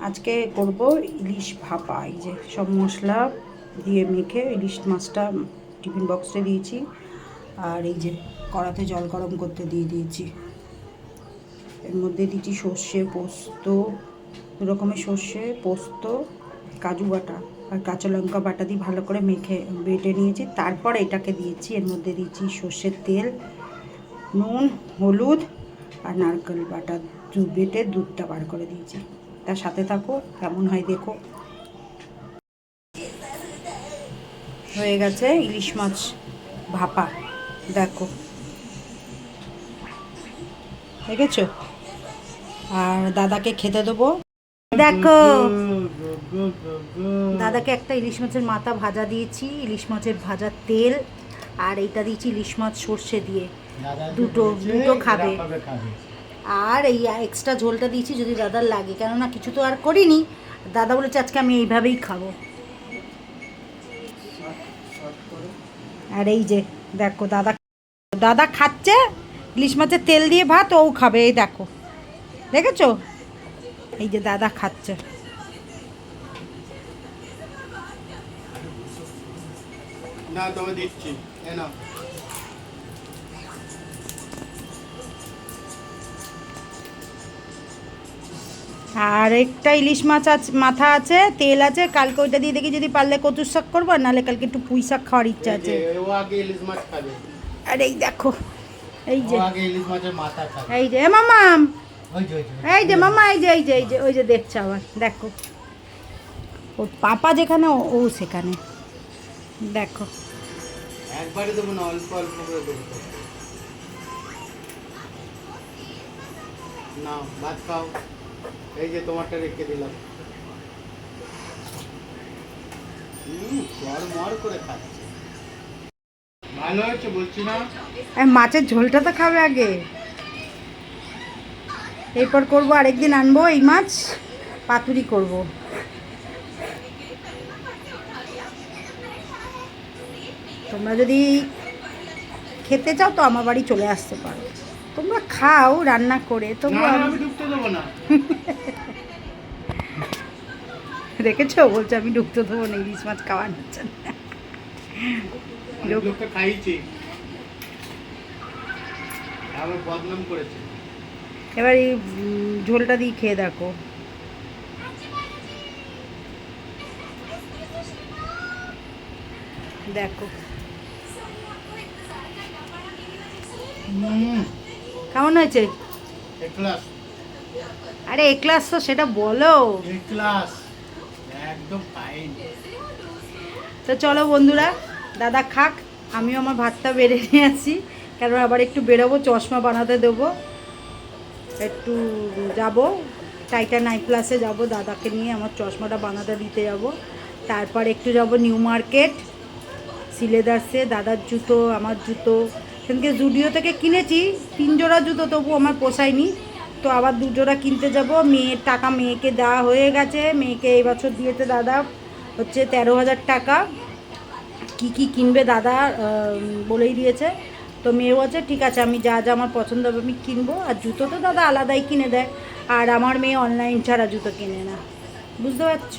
আজকে করব ইলিশ ভাপা, এই যে সব মশলা দিয়ে মেখে ইলিশ মাছটা টিফিন বক্সে দিয়েছি, আর এই যে কড়াতে জল গরম করতে দিয়ে দিয়েছি। এর মধ্যে দিচ্ছি সর্ষে পোস্ত, দু রকমের সর্ষে, পোস্ত, কাজু বাটা, আর কাঁচা লঙ্কা বাটা দিয়ে ভালো করে মেখে বেটে নিয়েছি। তারপর এটাকে দিয়েছি, এর মধ্যে দিয়েছি সর্ষের তেল, নুন, হলুদ, আর নারকেল বাটা। দু- বেটে দুধটা বার করে দিয়েছি। তার সাথে থাকো কেমন হয় দেখো। হয়ে গেছে ইলিশ মাছ ভাপা দেখো। দেখেছ? আর দাদাকে খেতে দেবো। দেখো। দাদাকে একটা ইলিশ মাছের মাথা ভাজা দিয়েছি ইলিশ মাছের ভাজা তেল আর এইটা দিয়েছি ইলিশ মাছ সর্ষে দিয়ে। দুটো দুটো খাবে। আর এই এক্সট্রা ঝোলটা দিয়েছি যদি দাদার লাগে। কেননা কিছু তো আর করিনি। দাদা বলেছে আজকে আমি এইভাবেই খাব। আর এই যে, দেখো, দাদা দাদা খাচ্ছে। ইলিশ মাছের তেল দিয়ে ভাত, ও খাবে, এই দেখো। দেখেছ? এই যে দাদা খাচ্ছে। না দিচ্ছি। আর একটা ইলিশ মাছ আছে মাথা আছে তেল আছে কালকে ওইটা দিয়ে দেখি যদি পারলে কচুর শাক করব আর নাহলে কালকে একটু পুঁই শাক খাওয়ার ইচ্ছা আছে। আর এই দেখো এই যে। আগে ইলিশ মাছের মাথা খাবে। এই যে মামাম যে এই যে মামা এই যে এই যে এই যে ওই যে দেখছে আবার দেখো। ওর পাপা যেখানে ও- সেখানে। দেখো। একবারে দেবো না অল্প অল্প করে দেবো। নাও ভাত খাও। এই যে তোমারটা রেখে দিলাম। মাছের ঝোলটা তো খাবে আগে। এরপর করব আরেকদিন আনব এই মাছ, পাতুরি করব। তোমরা যদি খেতে চাও তো আমার বাড়ি চলে আসতে পারো। তোমরা খাও রান্না করে না দেখেছ? বলছে আমি ঢুকতে দেবো না ইলিশ মাছ খাওয়া নিচ্ছে না। এবার এই ঝোলটা দিয়ে খেয়ে দেখো। দেখো। হুম। কেমন হয়েছে? আরে এ ক্লাস তো সেটা বলো। ক্লাস একদম তো চলো বন্ধুরা দাদা খাক আমিও আমার ভাতটা বেড়ে নিয়ে আসি। কেন আবার একটু বেরোবো চশমা বানাতে দেবো। একটু যাব টাইটান আই প্লাসে যাব দাদাকে নিয়ে আমার চশমাটা বানাতে দিতে যাব। তারপর একটু যাব নিউ মার্কেট সিলেদার্সে দাদার জুতো আমার জুতো। সেদিনকে জুডিও থেকে কিনেছি, তিন জোড়া জুতো তবু আমার পোষায়নি। তো আবার দু জোড়া কিনতে যাব। মেয়ের টাকা মেয়েকে দেওয়া হয়ে গেছে। মেয়েকে এই বছর দিয়েছে দাদা হচ্ছে তেরো হাজার টাকা। কি কি কিনবে দাদা বলেই দিয়েছে। তো মেয়েও আছে ঠিক আছে, আমি যা যা আমার পছন্দ হবে আমি কিনবো। আর জুতো তো দাদা আলাদাই কিনে দেয়। আর আমার মেয়ে অনলাইন ছাড়া জুতো কেনে না। বুঝতে পারছ?